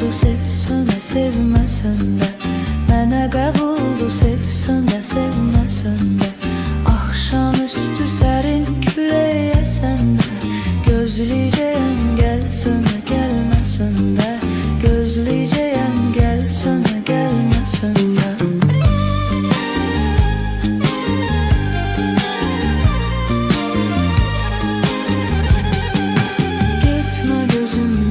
buldu sevsene sevmesen de Mənə qəbuldu sevsene sevməsən də Axşam üstü sərin külək əsən də Gözləyəcəyəm gəl sönə gəlməsən də Gözləyəcəyəm gəl sönə gəlməsən də Gitmə gözümdən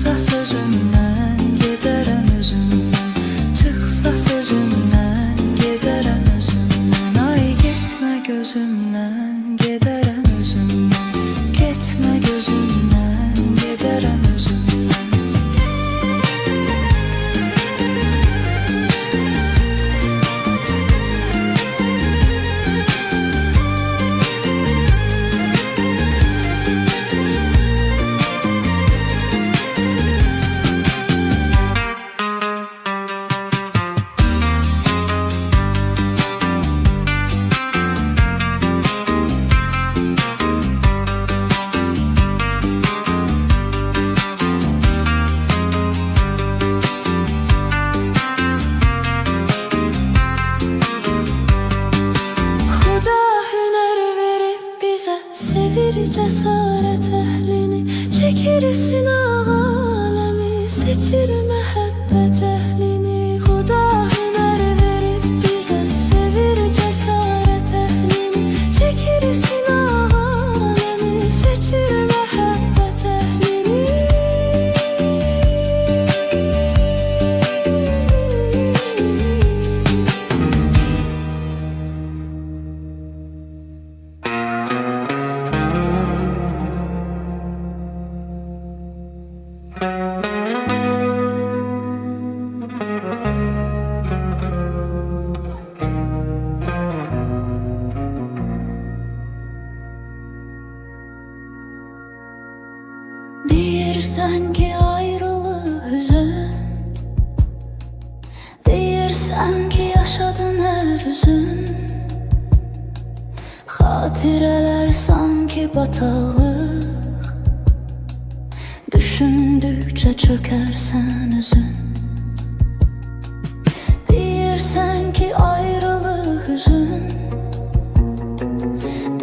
ça, ça Sevir cesaret ehlini Çekirsin alemi Seçirme hep. hüzün Hatireler sanki batalık Düşündükçe çökersen üzün. Değirsen ki ayrılık hüzün.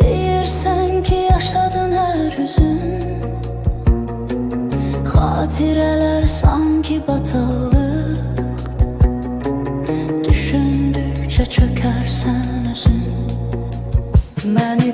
Değirsen ki yaşadın her hüzün Hatireler sanki batalık çökersen üzün Beni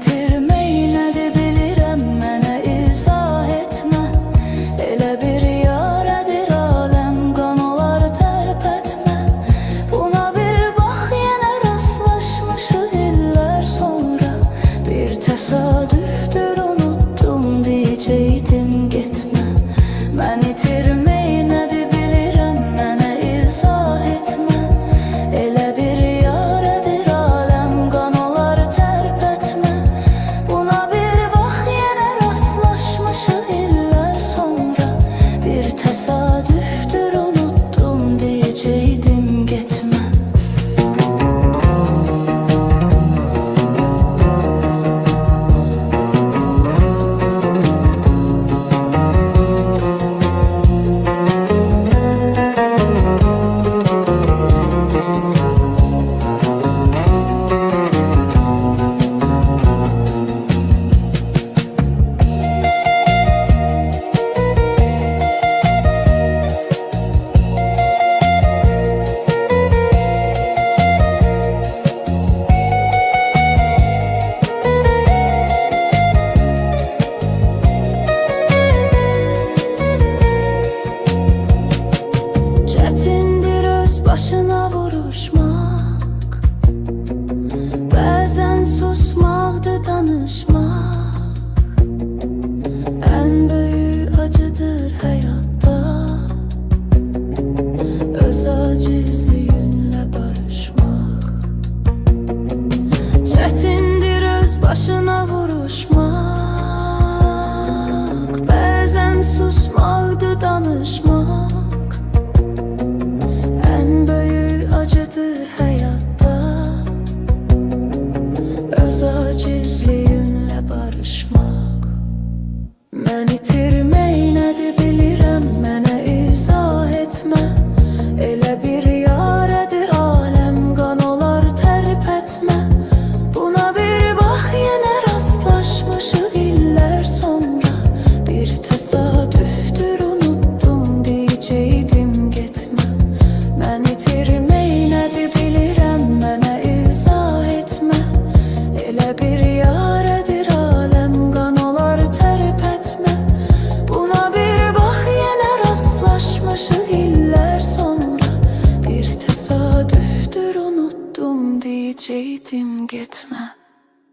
diyeceydim gitme.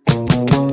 Müzik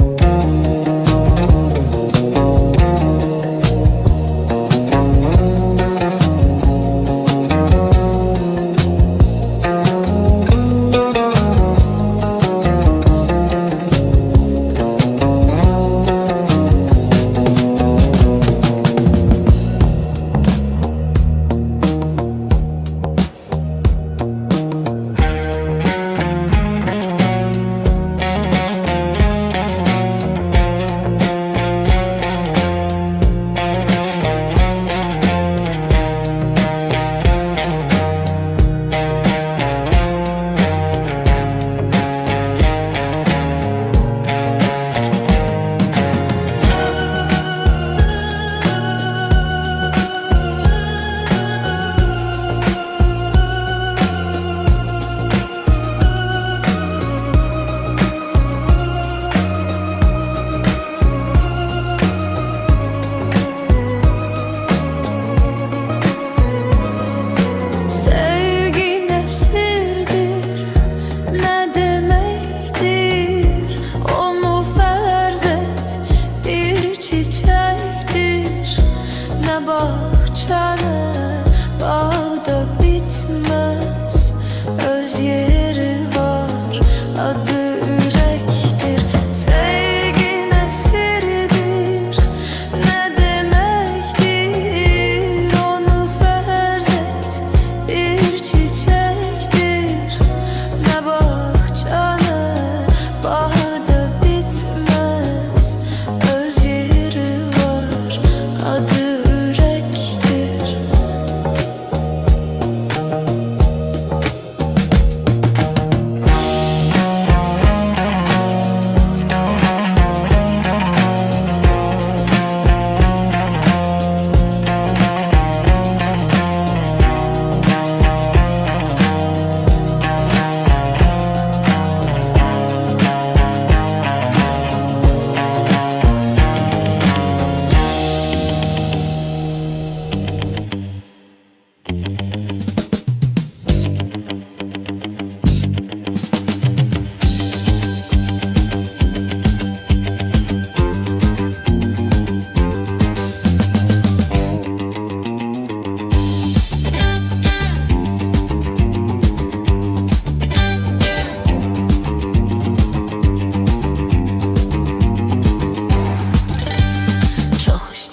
bahçede Bağda bitmez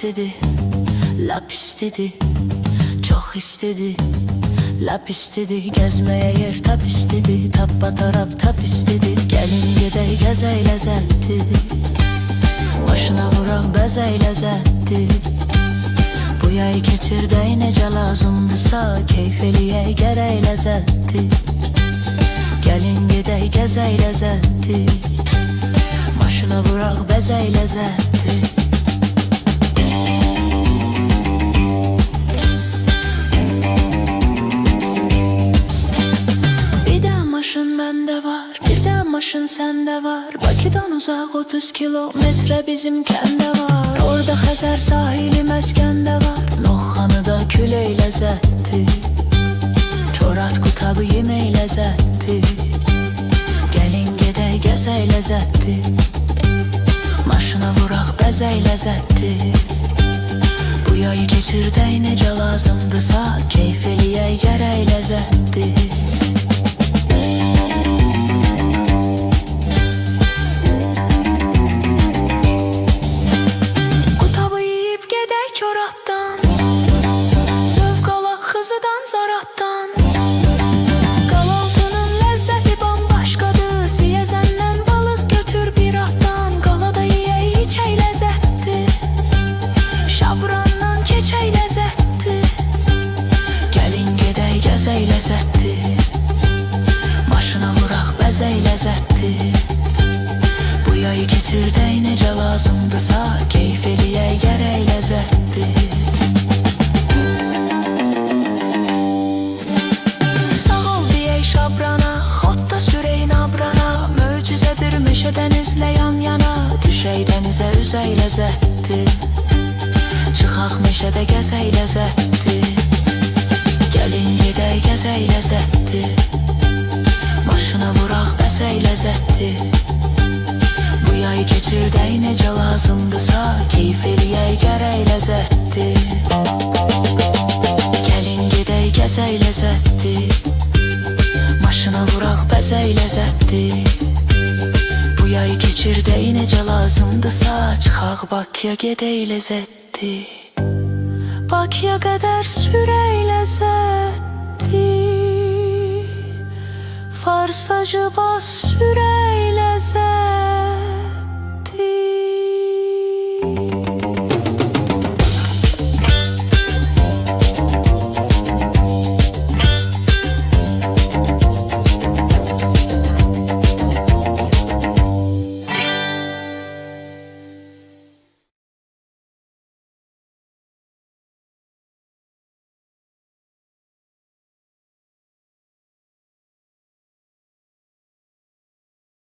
istedi Lap istedi Çok istedi. Lap istedi Gezmeye yer tap istedi Tappa tarap tap istedi. Gelin gidey gezey lezetti Başına vurak bezey lezetti Bu yay keçirdey nece lazımdısa Keyfeliye gerey lezetti Gelin gidey gezey lezetti Başına vurak bezey lezetti Bakışın sende var. Bakı'dan uzak 30 kilometre bizim bizimkende var. Orada Xəzər sahili məskəndə var. Noxanıda külək ləzzətdi Çorat qutabı yemək ləzzətdi Gəlin gedək gəzək ləzzətdi Maşına vuraq bəzək ləzzətdi Bu yayı keçirdək necə lazımdısa Keyf eləyək gərək alaq xızıdan zaratdan Qalaltının ləzzəti bambaşqadır Siyəzəndən balıq götür bir atdan Qalada yeyək içək ləzzətdir Şabrandan keçək ləzzətdir Gəlin gedək gəzək ləzzətdir Maşına vuraq bəzək ləzzətdir Bu yayı keçirdək necə lazımdırsa Keyf eləyək gərək ləzzətdir üzək ləzzətdir Çıxaq meşədə gəzək ləzzətdir Gəlin gedək gəzək ləzzətdir Maşına vuraq bəzək ləzzətdir Bu yay keçirdək necə lazımdırsa Keyf eləyək gərək ləzzətdir Gəlin gedək gəzək ləzzətdir Maşına vuraq bəzək ləzzətdir yay keçirdək necə lazımdırsa Çıxaq Bakıya gedək ləzzətdir Bakıya qədər sürək ləzzətdir Farsajı bas sürək ləzzətdir